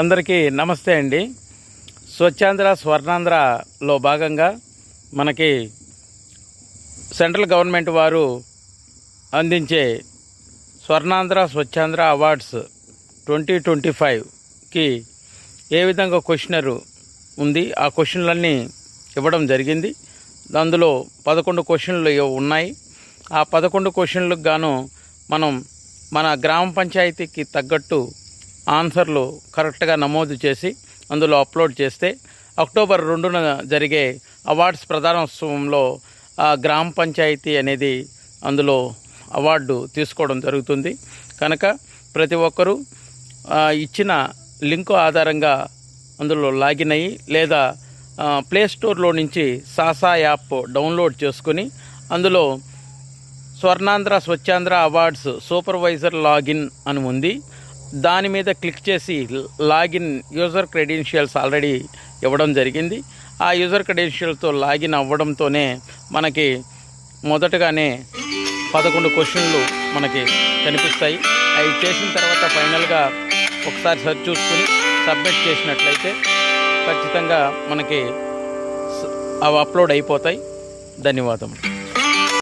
అందరికీ నమస్తే అండి. స్వచ్ఛాంధ్ర స్వర్ణాంధ్రలో భాగంగా మనకి సెంట్రల్ గవర్నమెంట్ వారు అందించే Swarnandhra Swachhandhra awards twenty twenty ఫైవ్కి ఏ విధంగా క్వశ్చనరు ఉంది ఆ క్వశ్చన్లన్నీ ఇవ్వడం జరిగింది. అందులో పదకొండు క్వశ్చన్లు ఉన్నాయి. ఆ పదకొండు క్వశ్చన్లకు గాను మనం మన గ్రామ పంచాయతీకి తగ్గట్టు ఆన్సర్లు కరెక్ట్గా నమోదు చేసి అందులో అప్లోడ్ చేస్తే అక్టోబర్ రెండున జరిగే అవార్డ్స్ ప్రధానోత్సవంలో ఆ గ్రామ పంచాయతీ అనేది అందులో అవార్డు తీసుకోవడం జరుగుతుంది. కనుక ప్రతి ఒక్కరూ ఇచ్చిన లింకు ఆధారంగా అందులో లాగిన్ అయ్యి లేదా ప్లేస్టోర్లో ప్లే స్టోర్లో నుంచి సాసా యాప్ డౌన్లోడ్ చేసుకుని అందులో Swarnandhra Swachhandhra awards supervisor login అని ఉంది. దాని మీద క్లిక్ చేసి లాగిన్ యూజర్ క్రెడెన్షియల్స్ ఆల్రెడీ ఇవ్వడం జరిగింది. ఆ యూజర్ క్రెడెన్షియల్తో లాగిన్ అవ్వడంతోనే మనకి మొదటగానే పదకొండు క్వశ్చన్లు మనకి కనిపిస్తాయి. అవి చేసిన తర్వాత ఫైనల్గా ఒకసారి సర్చ్ చూసుకుని సబ్మిట్ చేసినట్లయితే ఖచ్చితంగా మనకి అవి అప్లోడ్ అయిపోతాయి. ధన్యవాదములు.